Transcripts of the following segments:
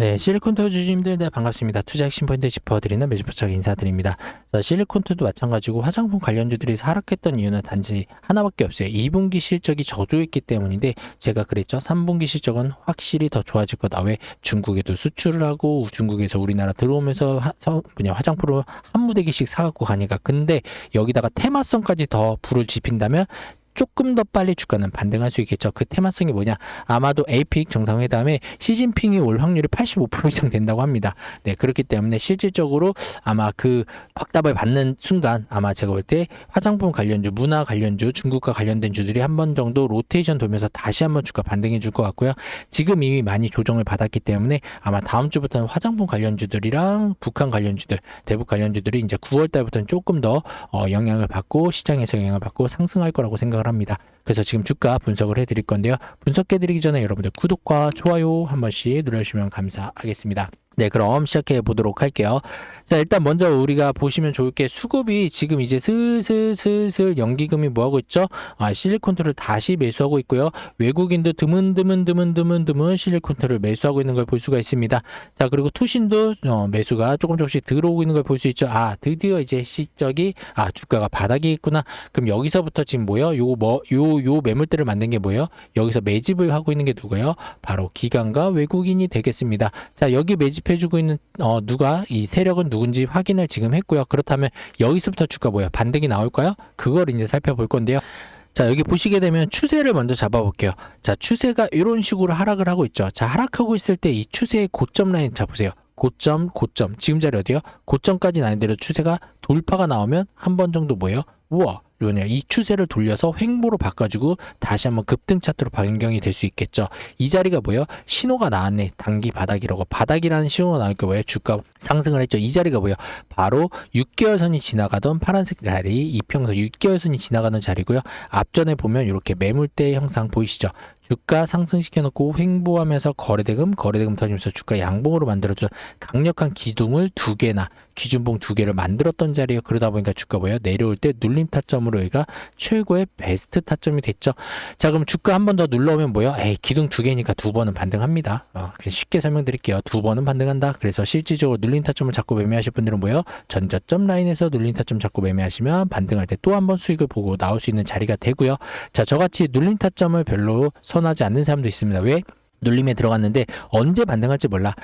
네, 실리콘토 주주님들 네, 반갑습니다. 투자 핵심 포인트 짚어드리는 매주포착 인사드립니다. 자, 실리콘토도 마찬가지고 화장품 관련주들이 하락했던 이유는 단지 하나밖에 없어요. 2분기 실적이 저조했기 때문인데 제가 그랬죠. 3분기 실적은 확실히 더 좋아질 거다. 왜 중국에도 수출을 하고 중국에서 우리나라 들어오면서 화, 서, 뭐냐, 화장품을 한 무대기씩 사갖고 가니까 근데 여기다가 테마성까지 더 불을 지핀다면 조금 더 빨리 주가는 반등할 수 있겠죠. 그 테마성이 뭐냐? 아마도 에이픽 정상회담에 시진핑이 올 확률이 85% 이상 된다고 합니다. 네, 그렇기 때문에 실질적으로 아마 그 확답을 받는 순간 아마 제가 볼 때 화장품 관련주, 문화 관련주, 중국과 관련된 주들이 한 번 정도 로테이션 돌면서 다시 한번 주가 반등해 줄 것 같고요. 지금 이미 많이 조정을 받았기 때문에 아마 다음 주부터는 화장품 관련주들이랑 북한 관련주들, 대북 관련주들이 이제 9월 달부터는 조금 더 어, 영향을 받고 시장에서 영향을 받고 상승할 거라고 생각을 합니다. 그래서 지금 주가 분석을 해드릴 건데요. 분석해 드리기 전에 여러분들 구독과 좋아요 한 번씩 눌러주시면 감사하겠습니다. 네, 그럼 시작해 보도록 할게요. 자, 일단 먼저 우리가 보시면 좋을 게 수급이 지금 이제 슬슬 슬슬 연기금이 뭐 하고 있죠? 아, 실리콘트를 다시 매수하고 있고요. 외국인도 드문드문 드문드문 드문 실리콘트를 매수하고 있는 걸 볼 수가 있습니다. 자, 그리고 투신도 어, 매수가 조금 조금씩 들어오고 있는 걸 볼 수 있죠. 아, 드디어 이제 실적이 아, 주가가 바닥이 있구나. 그럼 여기서부터 지금 뭐요? 요 뭐 요 요 매물대를 만든 게 뭐예요? 여기서 매집을 하고 있는 게 누구예요? 바로 기관과 외국인이 되겠습니다. 자, 여기 매집 해주고 있는 어, 누가 이 세력은 누군지 확인을 지금 했고요. 그렇다면 여기서부터 주가 뭐야? 반등이 나올까요? 그걸 이제 살펴볼 건데요. 자, 여기 보시게 되면 추세를 먼저 잡아볼게요. 자, 추세가 이런 식으로 하락을 하고 있죠. 자, 하락하고 있을 때 이 추세의 고점 라인 잡으세요. 고점, 고점. 지금 자리 어디요? 고점까지는 아닌데도 추세가 돌파가 나오면 한 번 정도 뭐예요? 우와, 뭐냐 이 추세를 돌려서 횡보로 바꿔주고 다시 한번 급등 차트로 변경이 될 수 있겠죠. 이 자리가 뭐예요? 신호가 나왔네. 단기 바닥이라고. 바닥이라는 신호가 나올까 뭐예요? 주가 상승을 했죠. 이 자리가 뭐예요? 바로 6개월 선이 지나가던 파란색 자리, 이평선 6개월 선이 지나가는 자리고요. 앞전에 보면 이렇게 매물대 형상 보이시죠? 주가 상승시켜 놓고 횡보하면서 거래대금, 거래대금 터지면서 주가 양봉으로 만들어준 강력한 기둥을 두 개나 기준봉 두 개를 만들었던 자리에 그러다 보니까 주가 뭐예요? 내려올 때 눌림 타점으로 여기가 최고의 베스트 타점이 됐죠. 자, 그럼 주가 한 번 더 눌러오면 뭐예요? 에이, 기둥 두 개니까 두 번은 반등합니다. 어, 쉽게 설명드릴게요. 두 번은 반등한다. 그래서 실질적으로 눌림 타점을 잡고 매매하실 분들은 뭐예요? 전저점 라인에서 눌림 타점 잡고 매매하시면 반등할 때 또 한 번 수익을 보고 나올 수 있는 자리가 되고요. 자, 저같이 눌림 타점을 별로 선하지 않는 사람도 있습니다. 왜? 눌림에 들어갔는데 언제 반등할지 몰라.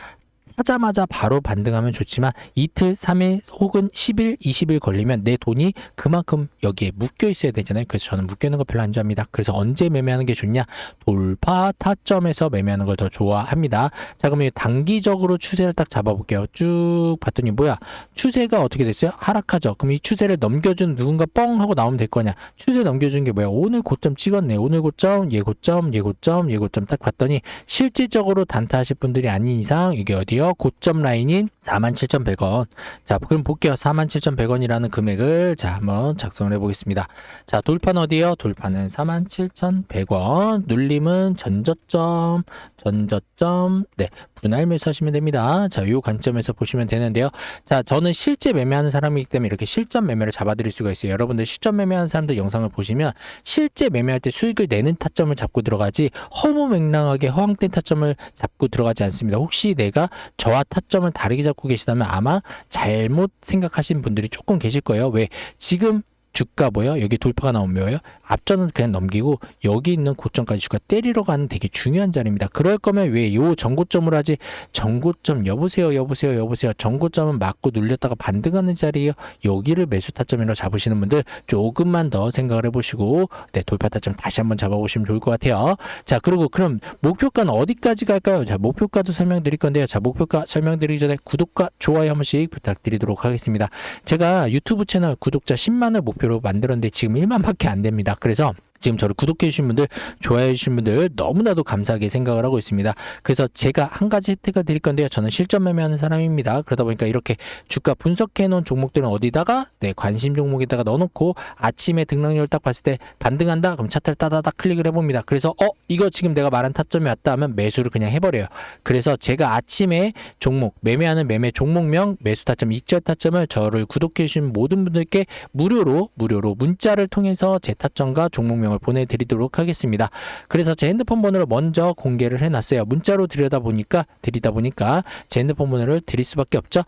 하자마자 바로 반등하면 좋지만 이틀, 3일 혹은 10일, 20일 걸리면 내 돈이 그만큼 여기에 묶여 있어야 되잖아요. 그래서 저는 묶여 있는 거 별로 안 좋아합니다. 그래서 언제 매매하는 게 좋냐? 돌파 타점에서 매매하는 걸 더 좋아합니다. 자, 그러면 단기적으로 추세를 딱 잡아볼게요. 쭉 봤더니 뭐야? 추세가 어떻게 됐어요? 하락하죠. 그럼 이 추세를 넘겨준 누군가 뻥 하고 나오면 될 거냐? 추세 넘겨준 게 뭐야? 오늘 고점 찍었네. 오늘 고점, 예 고점, 예 고점, 예 고점 딱 봤더니 실질적으로 단타하실 분들이 아닌 이상 이게 어디요? 고점 라인인 47,100원. 자, 그럼 볼게요. 47,100원이라는 금액을 자, 한번 작성을 해 보겠습니다. 자, 돌파는 어디요? 돌파는 47,100원. 눌림은 전저점, 전저점. 네, 분할 매수하시면 됩니다. 자, 요 관점에서 보시면 되는데요. 자, 저는 실제 매매하는 사람이기 때문에 이렇게 실전 매매를 잡아드릴 수가 있어요. 여러분들 실전 매매하는 사람들 영상을 보시면 실제 매매할 때 수익을 내는 타점을 잡고 들어가지 허무맹랑하게 허황된 타점을 잡고 들어가지 않습니다. 혹시 내가 저와 타점을 다르게 잡고 계시다면 아마 잘못 생각하신 분들이 조금 계실 거예요. 왜? 지금 주가 뭐요? 여기 돌파가 나오면 뭐예요? 앞전은 그냥 넘기고 여기 있는 고점까지 주가 때리러 가는 되게 중요한 자리입니다. 그럴 거면 왜 요 전고점으로 하지? 전고점 여보세요, 여보세요, 여보세요. 전고점은 맞고 눌렸다가 반등하는 자리에요. 여기를 매수 타점으로 잡으시는 분들 조금만 더 생각을 해보시고 네 돌파 타점 다시 한번 잡아보시면 좋을 것 같아요. 자 그리고 그럼 목표가는 어디까지 갈까요? 자 목표가도 설명드릴 건데요. 자 목표가 설명드리기 전에 구독과 좋아요 한 번씩 부탁드리도록 하겠습니다. 제가 유튜브 채널 구독자 10만을 목표 로 만들었는데 지금 1만밖에 안 됩니다. 그래서 지금 저를 구독해 주신 분들, 좋아해 주신 분들 너무나도 감사하게 생각을 하고 있습니다. 그래서 제가 한 가지 혜택을 드릴 건데요. 저는 실전 매매하는 사람입니다. 그러다 보니까 이렇게 주가 분석해 놓은 종목들은 어디다가 네, 관심 종목에다가 넣어 놓고 아침에 등락률 딱 봤을 때 반등한다. 그럼 차트를 따다닥 클릭을 해 봅니다. 그래서 어, 이거 지금 내가 말한 타점이 왔다 하면 매수를 그냥 해 버려요. 그래서 제가 아침에 종목 매매하는 매매 종목명 매수 타점 익절 타점을 저를 구독해 주신 모든 분들께 무료로 무료로 문자를 통해서 제 타점과 종목명을 답장을 보내드리도록 하겠습니다. 그래서 제 핸드폰 번호를 먼저 공개를 해놨어요. 문자로 드려다 보니까 드리다 보니까 제 핸드폰 번호를 드릴 수밖에 없죠.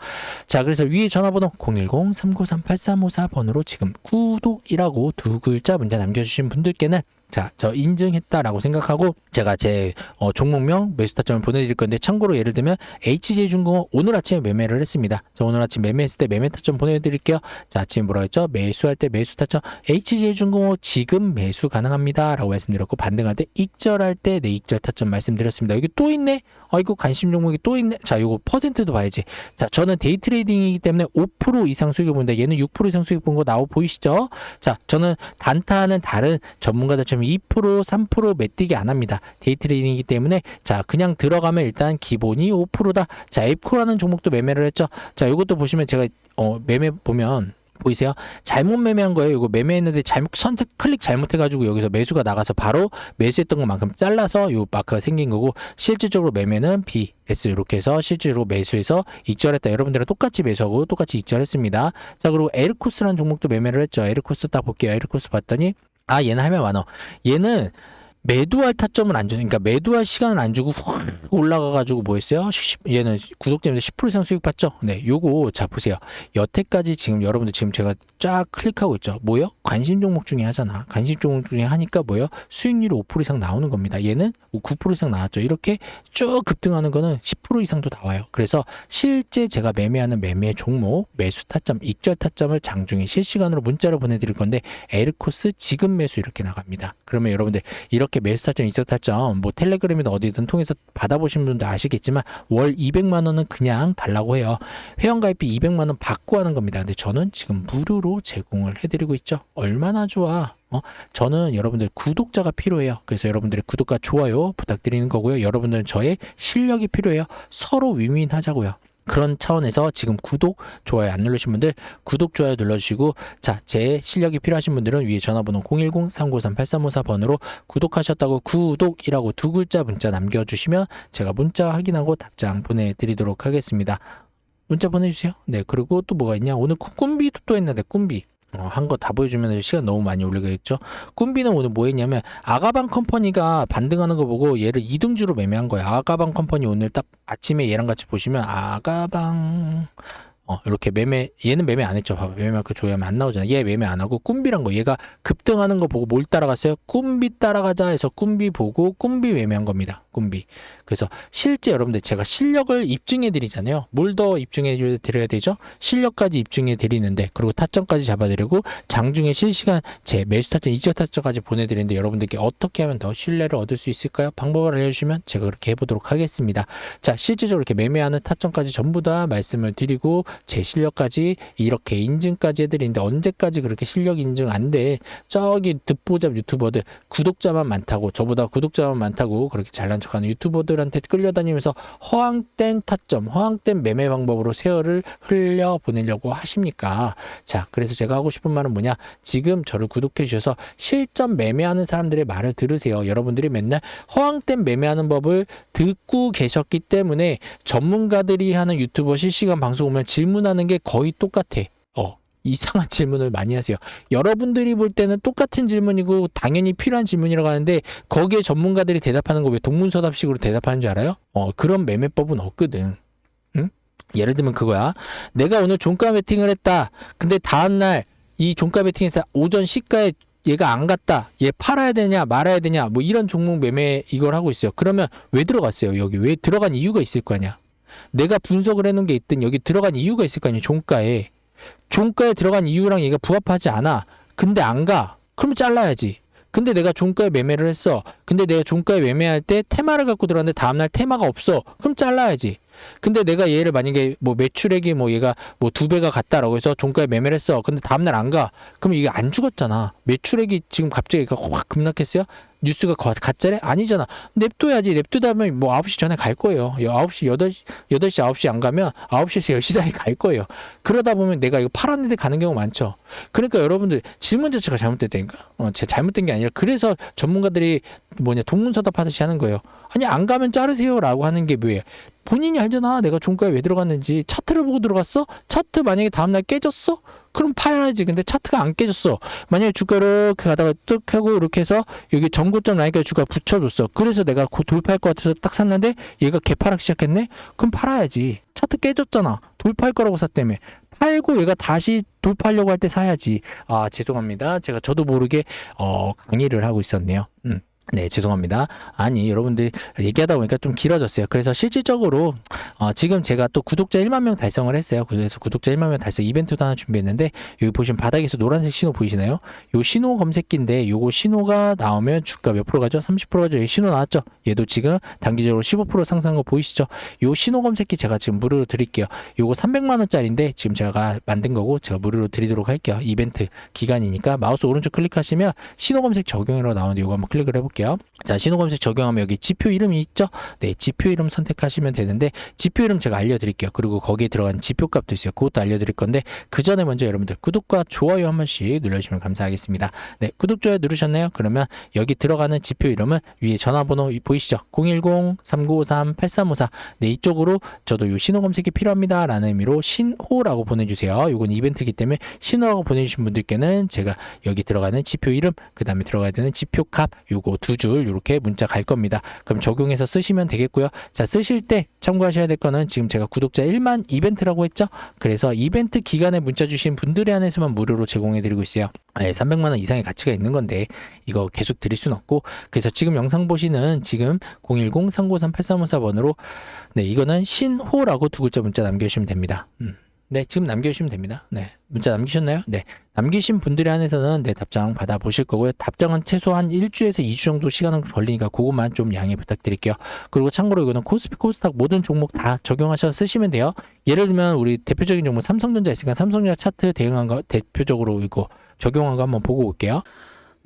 자, 그래서 위에 전화번호 010-393-8354번으로 지금 구독이라고 두 글자 문자 남겨주신 분들께는 자, 저 인증했다라고 생각하고 제가 제 어, 종목명 매수 타점을 보내드릴 건데 참고로 예를 들면 HJ중공업 오늘 아침에 매매를 했습니다. 자, 오늘 아침 매매했을 때 매매 타점 보내드릴게요. 자, 아침에 뭐라 했죠? 매수할 때 매수 타점 HJ중공업 지금 매수 가능합니다라고 말씀드렸고 반등할 때 익절할 때네 익절 타점 말씀드렸습니다. 여기 또 있네. 아이고 관심 종목이 또 있네. 자, 요거 퍼센트도 봐야지. 자, 저는 데이 트레이딩이기 때문에 5% 이상 수익을 보는데 얘는 6% 이상 수익 본 거 나오 보이시죠? 자, 저는 단타는 다른 전문가들처럼 2% 3% 매뛰기 안 합니다. 데이 트레이딩이기 때문에 자, 그냥 들어가면 일단 기본이 5%다. 자, 앱코라는 종목도 매매를 했죠. 자, 이것도 보시면 제가 어, 매매 보면 보이세요? 잘못 매매한 거예요. 이거 매매했는데 잘못 선택 클릭 잘못해가지고 여기서 매수가 나가서 바로 매수했던 것만큼 잘라서 요 마크가 생긴 거고 실질적으로 매매는 B, S 이렇게 해서 실제로 매수해서 익절했다. 여러분들은 똑같이 매수하고 똑같이 익절했습니다. 자 그리고 에르코스라는 종목도 매매를 했죠. 에르코스 딱 볼게요. 에르코스 봤더니 아 얘는 하면 많어. 얘는 매도할 타점을 안 주는 그러니까 매도할 시간을 안 주고 확 올라가가지고 뭐 했어요? 시- 얘는 구독자님들 10% 이상 수익 받죠? 네, 요거 자 보세요. 여태까지 지금 여러분들 지금 제가 쫙 클릭하고 있죠. 뭐요? 관심 종목 중에 하잖아. 관심 종목 중에 하니까 뭐요? 수익률이 5% 이상 나오는 겁니다. 얘는 9% 이상 나왔죠. 이렇게 쭉 급등하는 거는 10% 이상도 나와요. 그래서 실제 제가 매매하는 매매 종목 매수 타점, 익절 타점을 장중에 실시간으로 문자로 보내드릴 건데 에르코스 지금 매수 이렇게 나갑니다. 그러면 여러분들 이렇게 매수 타점, 익절 타점 뭐 텔레그램이나 어디든 통해서 받아보신 분들 아시겠지만 월 200만 원은 그냥 달라고 해요. 회원가입비 200만 원 받고 하는 겁니다. 근데 저는 지금 무료로 제공을 해드리고 있죠. 얼마나 좋아. 어? 저는 여러분들 구독자가 필요해요. 그래서 여러분들의 구독과 좋아요 부탁드리는 거고요. 여러분들은 저의 실력이 필요해요. 서로 윈윈 하자고요. 그런 차원에서 지금 구독, 좋아요 안 누르신 분들 구독, 좋아요 눌러주시고 자, 제 실력이 필요하신 분들은 위에 전화번호 010-393-8354번으로 구독하셨다고 구독이라고 두 글자 문자 남겨주시면 제가 문자 확인하고 답장 보내드리도록 하겠습니다. 문자 보내주세요. 네, 그리고 또 뭐가 있냐? 오늘 꾸- 꿈비도 또 했는데 꿈비. 어, 한 거 다 보여주면 시간 너무 많이 올리겠죠. 꿈비는 오늘 뭐 했냐면 아가방 컴퍼니가 반등하는 거 보고 얘를 이등주로 매매한 거예요. 아가방 컴퍼니 오늘 딱 아침에 얘랑 같이 보시면 아가방 어, 이렇게 매매, 얘는 매매 안 했죠. 봐봐. 매매 마크 조회하면 안 나오잖아. 얘 매매 안 하고, 꿈비란 거. 얘가 급등하는 거 보고 뭘 따라갔어요? 꿈비 따라가자 해서 꿈비 보고, 꿈비 매매한 겁니다. 꿈비. 그래서 실제 여러분들 제가 실력을 입증해 드리잖아요. 뭘 더 입증해 드려야 되죠? 실력까지 입증해 드리는데, 그리고 타점까지 잡아드리고, 장중에 실시간 제 매수 타점, 이적 타점까지 보내드리는데, 여러분들께 어떻게 하면 더 신뢰를 얻을 수 있을까요? 방법을 알려주시면 제가 그렇게 해보도록 하겠습니다. 자, 실제적으로 이렇게 매매하는 타점까지 전부 다 말씀을 드리고, 제 실력까지 이렇게 인증까지 해드리는데 언제까지 그렇게 실력 인증 안 돼? 저기 듣보잡 유튜버들 구독자만 많다고 저보다 구독자만 많다고 그렇게 잘난 척 하는 유튜버들한테 끌려다니면서 허황된 타점, 허황된 매매 방법으로 세월을 흘려 보내려고 하십니까? 자, 그래서 제가 하고 싶은 말은 뭐냐? 지금 저를 구독해 주셔서 실전 매매하는 사람들의 말을 들으세요. 여러분들이 맨날 허황된 매매하는 법을 듣고 계셨기 때문에 전문가들이 하는 유튜버 실시간 방송 오면 질문하는 게 거의 똑같아. 어. 이상한 질문을 많이 하세요. 여러분들이 볼 때는 똑같은 질문이고 당연히 필요한 질문이라고 하는데 거기에 전문가들이 대답하는 거 왜 동문서답식으로 대답하는 줄 알아요? 어, 그런 매매법은 없거든. 응? 예를 들면 그거야. 내가 오늘 종가 베팅을 했다. 근데 다음날 이 종가 베팅에서 오전 시가에 얘가 안 갔다. 얘 팔아야 되냐 말아야 되냐 뭐 이런 종목 매매 이걸 하고 있어요. 그러면 왜 들어갔어요? 여기 왜 들어간 이유가 있을 거 아니야. 내가 분석을 해놓은 게 있든 여기 들어간 이유가 있을 거 아니야. 종가에 종가에 들어간 이유랑 얘가 부합하지 않아. 근데 안 가. 그럼 잘라야지. 근데 내가 종가에 매매를 했어. 근데 내가 종가에 매매할 때 테마를 갖고 들어갔는데 다음날 테마가 없어. 그럼 잘라야지. 근데 내가 얘를 만약에 뭐 매출액이 뭐 얘가 뭐 두 배가 갔다라고 해서 종가에 매매를 했어. 근데 다음날 안 가. 그럼 이게 안 죽었잖아. 매출액이 지금 갑자기 확 급락했어요? 뉴스가 거- 가짜래? 아니잖아. 냅둬야지. 냅두다면 뭐 9시 전에 갈 거예요. 9시, 8시, 8시, 9시 안 가면 9시에서 10시 사이 갈 거예요. 그러다 보면 내가 이거 팔았는데 가는 경우 많죠. 그러니까 여러분들 질문 자체가 잘못됐다니까. 어, 제 잘못된 게 아니라 그래서 전문가들이 뭐냐 동문서답 하듯이 하는 거예요. 아니 안 가면 자르세요라고 하는 게 뭐예요? 본인이 알잖아. 내가 종가에 왜 들어갔는지 차트를 보고 들어갔어? 차트 만약에 다음날 깨졌어? 그럼 팔아야지. 근데 차트가 안 깨졌어. 만약에 주가를 이렇게 가다가 뚝 하고 이렇게 해서 여기 전고점 라인까지 주가 붙여줬어. 그래서 내가 곧 돌파할 것 같아서 딱 샀는데 얘가 개파락 시작했네? 그럼 팔아야지. 차트 깨졌잖아. 돌파할 거라고 샀다며. 팔고 얘가 다시 돌파하려고 할 때 사야지. 아, 죄송합니다. 제가 저도 모르게 어, 강의를 하고 있었네요. 음. 네, 죄송합니다. 아니, 여러분들 얘기하다 보니까 좀 길어졌어요. 그래서 실질적으로 어, 지금 제가 또 구독자 1만 명 달성을 했어요. 그래서 구독자 1만 명 달성 이벤트도 하나 준비했는데 여기 보시면 바닥에서 노란색 신호 보이시나요? 요 신호 검색기인데 요거 신호가 나오면 주가 몇 프로 가죠? 30% 가죠? 여기 신호 나왔죠? 얘도 지금 단기적으로 15% 상승한 거 보이시죠? 요 신호 검색기 제가 지금 무료로 드릴게요. 요거 300만 원짜리인데 지금 제가 만든 거고 제가 무료로 드리도록 할게요. 이벤트 기간이니까 마우스 오른쪽 클릭하시면 신호 검색 적용이라고 나오는데 요거 한번 클릭을 해볼게요. 자, 신호 검색 적용하면 여기 지표 이름이 있죠? 네, 지표 이름 선택하시면 되는데 지표 이름 제가 알려드릴게요. 그리고 거기에 들어간 지표 값도 있어요. 그것도 알려드릴 건데 그 전에 먼저 여러분들 구독과 좋아요 한 번씩 눌러주시면 감사하겠습니다. 네, 구독 좋아요 누르셨나요? 그러면 여기 들어가는 지표 이름은 위에 전화번호 보이시죠? 010-3953-8354 네, 이쪽으로 저도 요 신호 검색이 필요합니다. 라는 의미로 신호라고 보내주세요. 요건 이벤트이기 때문에 신호라고 보내주신 분들께는 제가 여기 들어가는 지표 이름, 그 다음에 들어가야 되는 지표 값, 요거 두 줄 이렇게 문자 갈 겁니다. 그럼 적용해서 쓰시면 되겠고요. 자, 쓰실 때 참고하셔야 될 거는 지금 제가 구독자 1만 이벤트라고 했죠? 그래서 이벤트 기간에 문자 주신 분들에 한해서만 무료로 제공해 드리고 있어요. 네, 300만 원 이상의 가치가 있는 건데 이거 계속 드릴 수는 없고 그래서 지금 영상 보시는 지금 010-393-8354번으로 네, 이거는 신호라고 두 글자 문자 남겨주시면 됩니다. 음. 네, 지금 남겨주시면 됩니다. 네, 문자 남기셨나요? 네, 남기신 분들에 한해서는 네, 답장 받아보실 거고요. 답장은 최소한 1주에서 2주 정도 시간은 걸리니까 그것만 좀 양해 부탁드릴게요. 그리고 참고로 이거는 코스피 코스닥 모든 종목 다 적용하셔서 쓰시면 돼요. 예를 들면 우리 대표적인 종목 삼성전자 있으니까 삼성전자 차트 대응한 거 대표적으로 이거 적용한 거 한번 보고 올게요.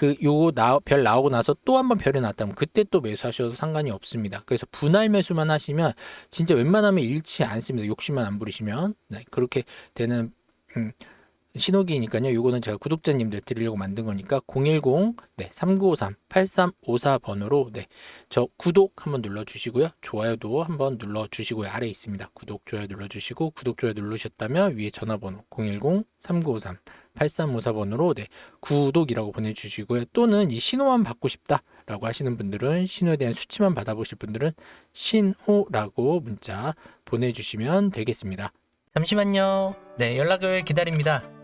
그 요거 나, 별 나오고 나서 또 한 번 별이 나왔다면 그때 또 매수하셔도 상관이 없습니다. 그래서 분할 매수만 하시면 진짜 웬만하면 잃지 않습니다. 욕심만 안 부리시면 네, 그렇게 되는 음, 신호기니까요. 요거는 제가 구독자님들 드리려고 만든 거니까 010 네, 3953 8354번으로 네, 저 구독 한번 눌러 주시고요. 좋아요도 한번 눌러 주시고요. 아래 있습니다. 구독 좋아요 눌러 주시고 구독 좋아요 누르셨다면 위에 전화번호 010 3953 8354번으로 네, 구독이라고 보내 주시고요. 또는 이 신호만 받고 싶다라고 하시는 분들은 신호에 대한 수치만 받아보실 분들은 신호라고 문자 보내 주시면 되겠습니다. 잠시만요. 네, 연락을 기다립니다.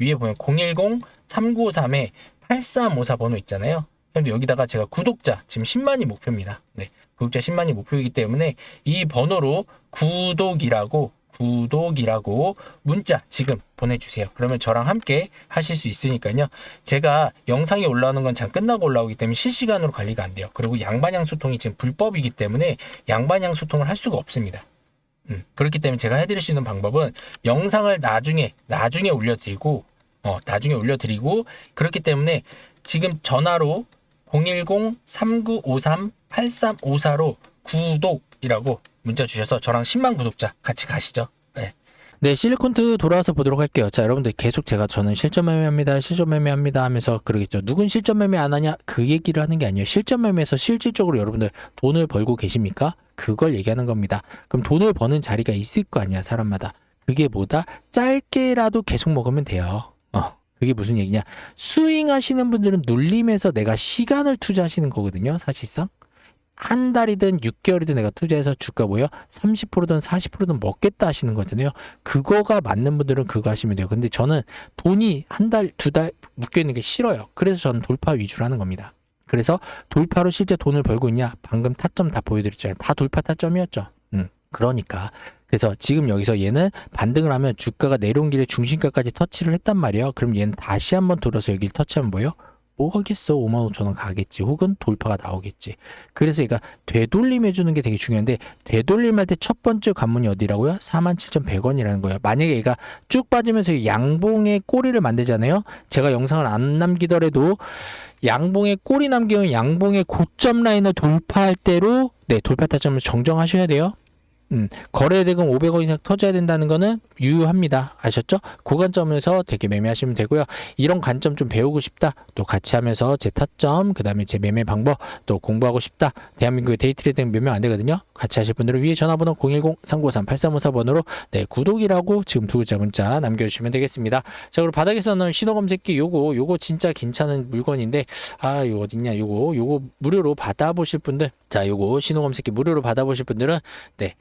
위에 보면 010-3953에 8354 번호 있잖아요. 근데 여기다가 제가 구독자 지금 10만이 목표입니다. 네. 구독자 10만이 목표이기 때문에 이 번호로 구독이라고 구독이라고 문자 지금 보내주세요. 그러면 저랑 함께 하실 수 있으니까요. 제가 영상이 올라오는 건 잘 끝나고 올라오기 때문에 실시간으로 관리가 안 돼요. 그리고 양반양 소통이 지금 불법이기 때문에 양반양 소통을 할 수가 없습니다. 음, 그렇기 때문에 제가 해드릴 수 있는 방법은 영상을 나중에 나중에 올려드리고 어, 나중에 올려드리고 그렇기 때문에 지금 전화로 010-3953-8354로 구독이라고 문자 주셔서 저랑 10만 구독자 같이 가시죠. 네. 네, 실리콘트 돌아와서 보도록 할게요. 자, 여러분들 계속 제가 저는 실전 매매합니다. 실전 매매합니다 하면서 그러겠죠. 누군 실전 매매 안 하냐? 그 얘기를 하는 게 아니에요. 실전 매매에서 실질적으로 여러분들 돈을 벌고 계십니까? 그걸 얘기하는 겁니다. 그럼 돈을 버는 자리가 있을 거 아니야, 사람마다. 그게 뭐다? 짧게라도 계속 먹으면 돼요. 어. 그게 무슨 얘기냐? 스윙 하시는 분들은 눌림에서 내가 시간을 투자하시는 거거든요, 사실상. 한 달이든 6개월이든 내가 투자해서 주가 뭐요? 30%든 40%든 먹겠다 하시는 거잖아요. 그거가 맞는 분들은 그거 하시면 돼요. 근데 저는 돈이 한 달, 두 달 묶여 있는 게 싫어요. 그래서 저는 돌파 위주로 하는 겁니다. 그래서 돌파로 실제 돈을 벌고 있냐? 방금 타점 다 보여드렸잖아요. 다 돌파 타점이었죠. 음, 그러니까 그래서 지금 여기서 얘는 반등을 하면 주가가 내려온 길에 중심가까지 터치를 했단 말이에요. 그럼 얘는 다시 한번 돌아서 여기를 터치하면 뭐예요? 뭐 하겠어? 5만 5천 원 가겠지. 혹은 돌파가 나오겠지. 그래서 얘가 되돌림 해주는 게 되게 중요한데 되돌림 할 때 첫 번째 관문이 어디라고요? 47,100원이라는 거예요. 만약에 얘가 쭉 빠지면서 양봉의 꼬리를 만들잖아요. 제가 영상을 안 남기더라도 양봉의 꼬리 남기면 양봉의 고점 라인을 돌파할 때로 네 돌파 타점을 정정하셔야 돼요. 음, 거래 대금 500원 이상 터져야 된다는 거는 유효합니다. 아셨죠? 그 관점에서 되게 매매하시면 되고요. 이런 관점 좀 배우고 싶다. 또 같이 하면서 제 타점, 그 다음에 제 매매 방법 또 공부하고 싶다. 대한민국의 데이트레이딩 몇 명 안 되거든요. 같이 하실 분들은 위에 전화번호 010-393-8354번으로 네, 구독이라고 지금 두 글자 문자 남겨주시면 되겠습니다. 자, 그리고 바닥에서 넣은 신호 검색기 요거, 요거 진짜 괜찮은 물건인데, 아, 요거 어딨냐, 요거, 요거 무료로 받아보실 분들, 자, 요거 신호 검색기 무료로 받아보실 분들은, 네,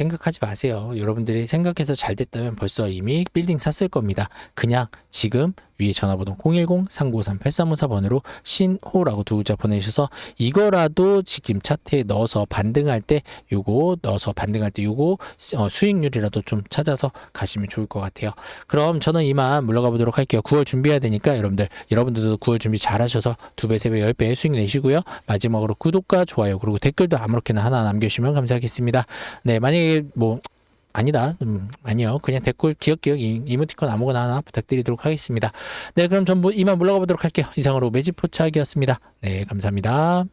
생각하지 마세요. 여러분들이 생각해서 잘 됐다면 벌써 이미 빌딩 샀을 겁니다. 그냥 지금 위에 전화번호 010-393-8354번으로 신호라고 두 글자 보내주셔서 이거라도 지금 차트에 넣어서 반등할 때 요거 넣어서 반등할 때 요거 어, 수익률이라도 좀 찾아서 가시면 좋을 것 같아요. 그럼 저는 이만 물러가 보도록 할게요. 9월 준비해야 되니까 여러분들 여러분들도 9월 준비 잘 하셔서 두 배, 세 배, 열배 수익 내시고요. 마지막으로 구독과 좋아요 그리고 댓글도 아무렇게나 하나 남겨주시면 감사하겠습니다. 네, 만약에 뭐 아니다. 음, 아니요. 그냥 댓글 기억기억 이모티콘 아무거나 하나 부탁드리도록 하겠습니다. 네, 그럼 전부 이만 물러가 보도록 할게요. 이상으로 매집 포착이었습니다. 네, 감사합니다.